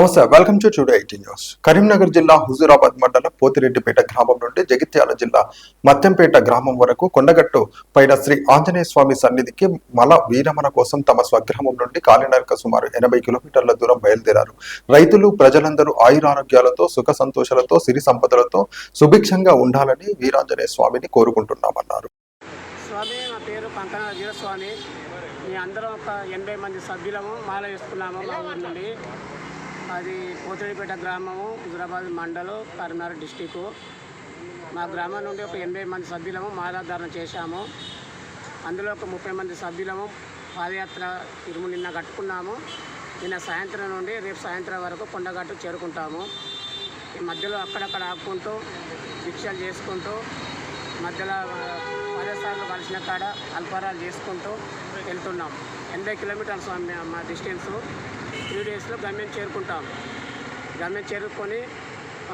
నమస్తే welcome to today eighty news Karimnagar జిల్లా హుజూరాబాద్ మండలం పోతిరెడ్డిపేట గ్రామం నుండి జగిత్యాల జిల్లా మత్యంపేట గ్రామం వరకు కొండగట్టు పైన శ్రీ ఆంజనేయ స్వామి సన్నిధికి మల వీరమణ కోసం తమ స్వగ్రామం నుండి కాలినడక సుమారు ఎనభై కిలోమీటర్ల దూరం బయలుదేరారు. రైతులు ప్రజలందరూ ఆయురారోగ్యాలతో సుఖ సంతోషాలతో సిరి సంపదలతో సుభిక్షంగా ఉండాలని వీరాంజనేయ స్వామిని కోరుకుంటున్నామన్నారు. స్వామి నా పేరు పంకన వీరస్వామి. మీ అందరం ఒక ఎనభై మంది సభ్యులము మాల వేసుకున్నాము మా ఊరి నుండి. అది పోతుడిపేట గ్రామము హుజరాబాద్ మండలం కరీంనగర్ డిస్టిక్ మా గ్రామం నుండి ఒక ఎనభై మంది సభ్యులము మాలాధారణ చేశాము. అందులో ఒక ముప్పై మంది సభ్యులము పాదయాత్ర ఇరుము నిన్న కట్టుకున్నాము. నిన్న సాయంత్రం నుండి రేపు సాయంత్రం వరకు కొండగట్టు చేరుకుంటాము. ఈ మధ్యలో అక్కడక్కడ ఆపుకుంటూ భిక్షలు చేసుకుంటూ మధ్యలో పదేసార్లు కలిసిన కాడ అల్పారాలు చేసుకుంటూ వెళ్తున్నాం ఎనభై కిలోమీటర్స్ మా- మా డిస్టెన్స్. త్రీ డేస్లో గమ్యం చేరుకుంటాం. గమ్యం చేరుకొని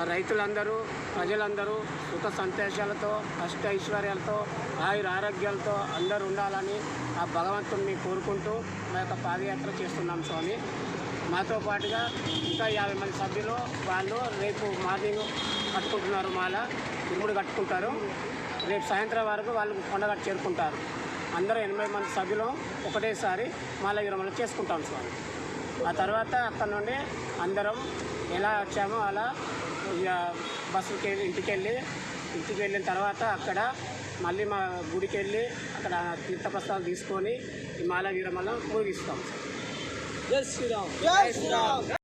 రైతులందరూ ప్రజలందరూ సుఖ సంతోషాలతో అష్ట ఐశ్వర్యాలతో ఆయుర ఆరోగ్యాలతో అందరూ ఉండాలని ఆ భగవంతుడిని కోరుకుంటూ మా యొక్క పాదయాత్ర చేస్తున్నాం స్వామి. మాతో పాటుగా ఇంకా యాభై మంది సభ్యులు వాళ్ళు రేపు మార్నింగ్ కట్టుకుంటున్నారు మాల. ఇరుముడు కట్టుకుంటారు. రేపు సాయంత్రం వరకు వాళ్ళు కొండగట్టు చేరుకుంటారు. అందరూ ఎనభై మంది సభ్యులు ఒకటేసారి మాల విరమణ చేసుకుంటాం స్వామి. ఆ తర్వాత అక్కడ నుండి అందరం ఎలా వచ్చామో అలా ఇక బస్సుకి వెళ్ళి ఇంటికి వెళ్ళి ఇంటికి వెళ్ళిన తర్వాత అక్కడ మళ్ళీ మా గుడికి వెళ్ళి అక్కడ తీర్థప్రసాదాలు తీసుకొని ఈ మాల విరమణ ముగిస్తాం జై శ్రీరామ్. జై శ్రీరామ్.